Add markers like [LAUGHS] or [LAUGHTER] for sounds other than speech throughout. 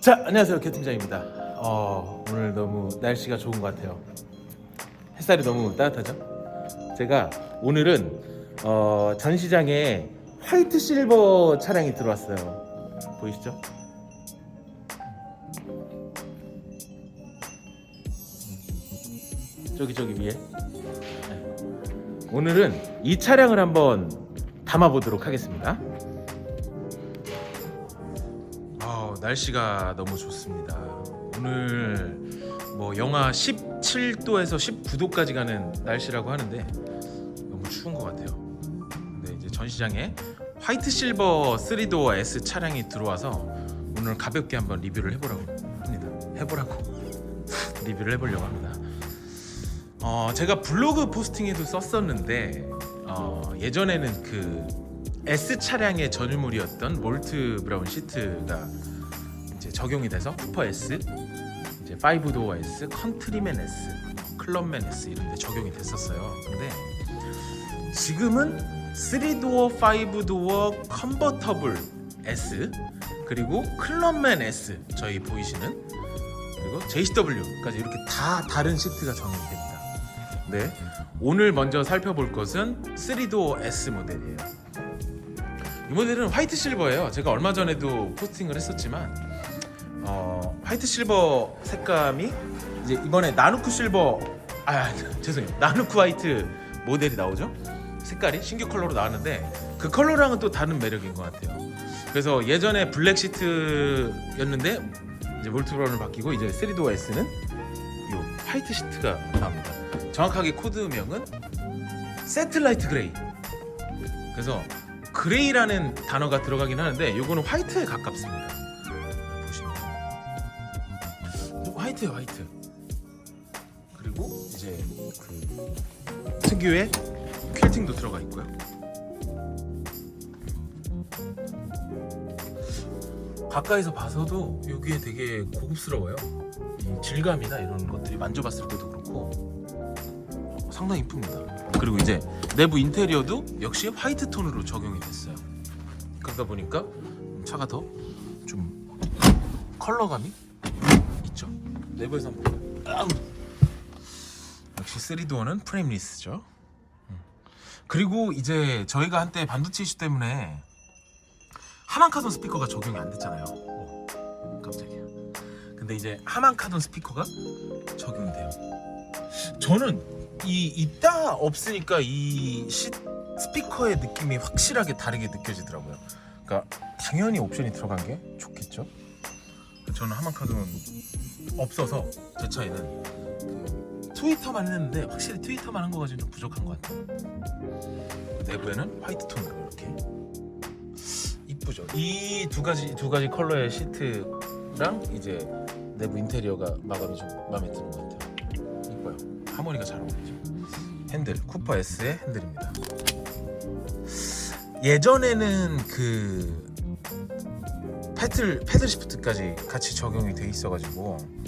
자, 안녕하세요. 개팀장입니다. 어, 오늘 너무 날씨가 좋은 것 같아요. 햇살이 너무 따뜻하죠? 제가 오늘은 어, 전시장에 화이트 실버 차량이 들어왔어요. 보이시죠? 저기 저기 위에. 네. 오늘은 이 차량을 한번 담아보도록 하겠습니다. 날씨가 너무 좋습니다. 오늘 뭐 영하 17도에서 19도까지 가는 날씨라고 하는데 너무 추운 것 같아요. 근데 이제 전시장에 화이트 실버 3도어 S 차량이 들어와서 오늘 가볍게 한번 리뷰를 해보라고 합니다. 해보라고 [LAUGHS] 리뷰를 해보려고 합니다. 어, 제가 블로그 포스팅에도 썼었는데 어, 예전에는 그 S 차량의 전유물이었던 몰트 브라운 시트가 이제 적용이 돼서 쿠퍼 S, 이제 5도어 S, 컨트리맨 S, 클럽맨 S 이런 데 적용이 됐었어요. 근데 지금은 3도어, 5도어 컨버터블 S 그리고 클럽맨 S 저희 보이시는 그리고 JCW까지 이렇게 다 다른 시트가 적용이 됩니다. 네. 오늘 먼저 살펴볼 것은 3도어 S 모델이에요. 이 모델은 화이트 실버예요. 제가 얼마 전에도 포스팅을 했었지만 어, 화이트 실버 색감이 이제 이번에 나누크 실버 아 죄송해요 나누크 화이트 모델이 나오죠. 색깔이 신규 컬러로 나왔는데 그 컬러랑은 또 다른 매력인 것 같아요. 그래서 예전에 블랙 시트였는데 이제 몰트 브라운을 바뀌고 이제 3도어 S는 이 화이트 시트가 나옵니다. 정확하게 코드명은 세틀라이트 그레이. 그래서 그레이라는 단어가 들어가긴 하는데 요거는 화이트에 가깝습니다. 화이트예요, 화이트. 그리고 이제 그 특유의 퀼팅도 들어가 있고요. 가까이서 봐서도 여기에 되게 고급스러워요. 이 질감이나 이런 것들이 만져봤을 때도 그렇고 어, 상당히 이쁩니다. 그리고 이제 내부 인테리어도 역시 화이트 톤으로 적용이 됐어요. 그러다 보니까 차가 더 좀 컬러감이. 내부에서 한번 볼까요? 역시 3도어는 프레임리스죠. 음. 그리고 이제 저희가 한때 반도체 이슈 때문에 하만카돈 스피커가 적용이 안 됐잖아요. 오, 깜짝이야. 근데 이제 하만카돈 스피커가 적용이 돼요. 저는 이 있다 없으니까 이 시, 스피커의 느낌이 확실하게 다르게 느껴지더라고요. 그러니까 당연히 옵션이 들어간 게 좋겠죠. 저는 하만카돈 없어서 제 차에는 그 트위터만 했는데 확실히 트위터만 한 거 가지고 좀 부족한 것 같아요. 내부에는 화이트 톤으로 이렇게 이쁘죠. 이 두 가지 두 가지 컬러의 시트랑 이제 내부 인테리어가 마감이 좀 마음에 드는 것 같아요. 이뻐요. 하모니가 잘 어울리죠. 핸들 쿠퍼 S의 핸들입니다. 예전에는 그 패들 패들 시프트까지 같이 적용이 돼 있어가지고 좀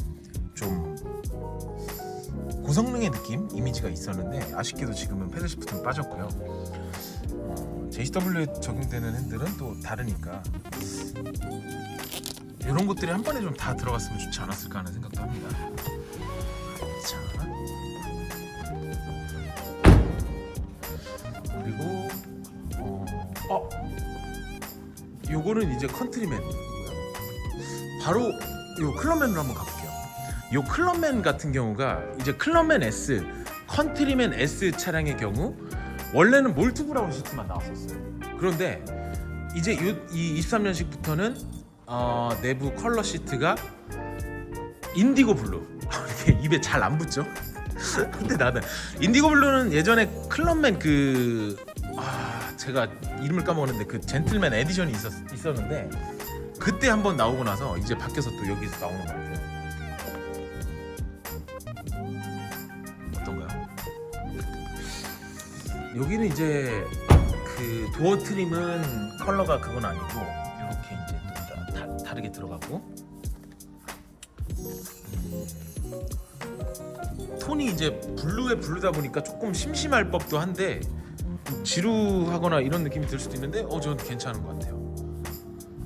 고성능의 느낌 이미지가 있었는데 아쉽게도 지금은 패들 시프트는 빠졌고요. 어, JCW에 적용되는 핸들은 또 다르니까 이런 것들이 한 번에 좀 다 들어갔으면 좋지 않았을까 하는 생각도 합니다. 자, 그리고 어, 어 요거는 이제 컨트리맨이고요. 바로 요 클럽맨으로 한번 가볼게요. 요 클럽맨 같은 경우가 이제 클럽맨 S, 컨트리맨 S 차량의 경우 원래는 몰트 브라운 시트만 나왔었어요. 그런데 이제 요, 이 23년식부터는 어, 내부 컬러 시트가 인디고 블루. [LAUGHS] 입에 잘 안 붙죠? [LAUGHS] 근데 나는 인디고 블루는 예전에 클럽맨 그 아, 제가 이름을 까먹었는데 그 젠틀맨 에디션이 있었, 있었는데 그때 한번 나오고 나서 이제 바뀌어서 또 여기서 나오는 것 같아요. 여기는 이제 그 도어 트림은 컬러가 그건 아니고 이렇게 이제 또 다, 다, 다르게 들어가고 음, 톤이 이제 블루에 블루다 보니까 조금 심심할 법도 한데 좀 지루하거나 이런 느낌이 들 수도 있는데 어 저는 괜찮은 것 같아요.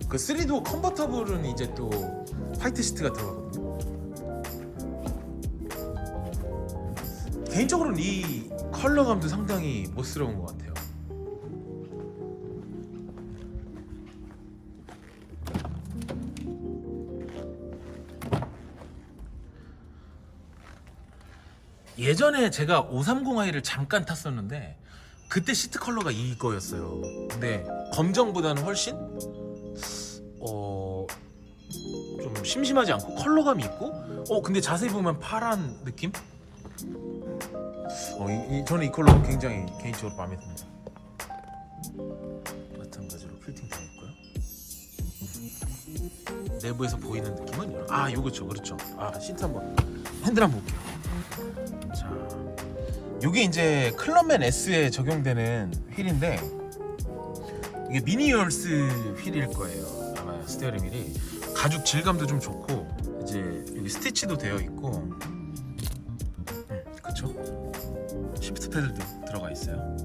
그 3도 컨버터블은 이제 또 화이트 시트가 들어가거든요. 개인적으로는 이 컬러감도 상당히 멋스러운 것 같아요. 예전에 제가 530i를 잠깐 탔었는데 그때 시트 컬러가 이거였어요. 근데 검정보다는 훨씬 어. 좀 심심하지 않고 컬러감이 있고 어 근데 자세히 보면 파란 느낌? 어, 이, 이- 저는 이 컬러 굉장히 개인적으로 마음에 듭니다. 마찬가지로 필팅 있고요. 내부에서 보이는 느낌은 이런- 아 요거죠 그렇죠. 아 시트 한번 핸들 한번 볼게요. 자, 요게 이제 클럽맨 S에 적용되는 휠인데 이게 미니얼스 휠일 거예요. 아마 스테어링 휠이 가죽 질감도 좀 좋고 이제 여기 스티치도 되어 있고, 시프트 패들도 들어가 있어요.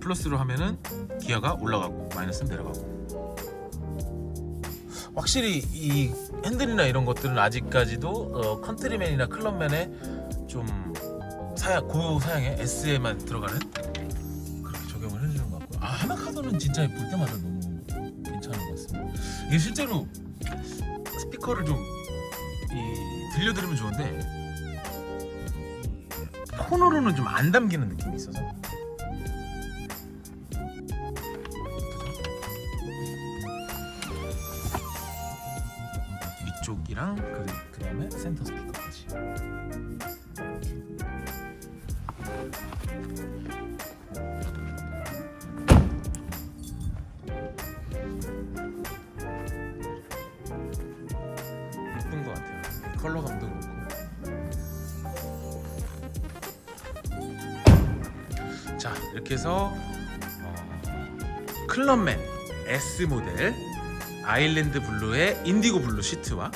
플러스로 하면은 기어가 올라가고 마이너스는 내려가고. 확실히 이 핸들이나 이런 것들은 아직까지도 어, 컨트리맨이나 클럽맨의 좀 사양 고 사양의 S에만 들어가는 그렇게 적용을 해주는 것 같고 아 하나카도는 진짜 볼 때마다 너무 괜찮은 것 같습니다. 이게 실제로 스피커를 좀 이, 들려드리면 좋은데 폰으로는 좀 안 담기는 느낌이 있어서 이쪽이랑 그, 그 다음에 센터 스피커까지 예쁜 것 같아요. 컬러감도 그렇고. 자 이렇게 해서 어, 클럽맨 S 모델 아일랜드 블루의 인디고 블루 시트와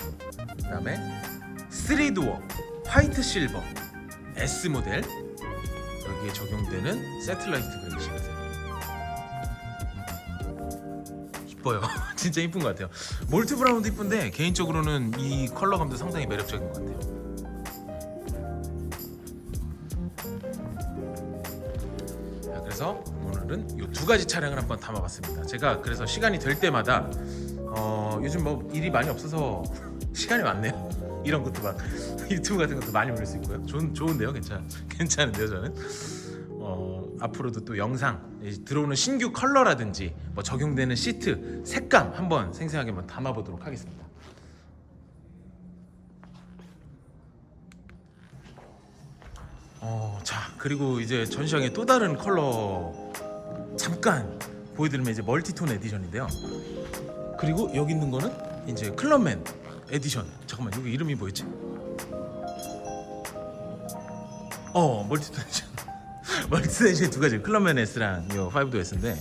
그 다음에 3도어 화이트 실버 S 모델 여기에 적용되는 세틀라이트 그레이 시트 이뻐요. [LAUGHS] 진짜 이쁜 것 같아요. 몰트 브라운도 이쁜데 개인적으로는 이 컬러감도 상당히 매력적인 것 같아요. 그래서 오늘은 이 두 가지 차량을 한번 담아봤습니다. 제가 그래서 시간이 될 때마다 어, 요즘 뭐 일이 많이 없어서 시간이 많네요. [LAUGHS] 이런 것도 막 [LAUGHS] 유튜브 같은 것도 많이 올릴 수 있고요. 좋은 좋은데요, 괜찮 괜찮은데요, 저는. 어, 앞으로도 또 영상 이 들어오는 신규 컬러라든지 뭐 적용되는 시트 색감 한번 생생하게 한번 담아보도록 하겠습니다. 어, 자 그리고 이제 전시장에 또 다른 컬러 잠깐 보여드리면 이제 멀티톤 에디션인데요. 그리고 여기 있는 거는 이제 클럽맨 에디션. 잠깐만 여기 이름이 뭐였지? 어 멀티톤 에디션. [LAUGHS] 멀티톤 에디션 두 가지. 클럽맨 S랑 이 5도 S인데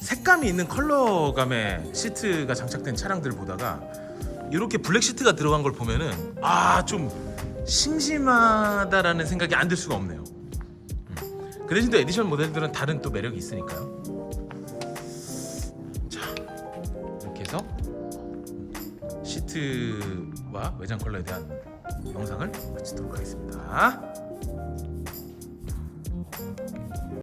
색감이 있는 컬러감의 시트가 장착된 차량들을 보다가 이렇게 블랙 시트가 들어간 걸 보면은 아좀 심심하다라는 생각이 안 들 수가 없네요. 음. 그 대신 또 에디션 모델들은 다른 또 매력이 있으니까요. 자 이렇게 해서 시트와 외장 컬러에 대한 영상을 마치도록 하겠습니다.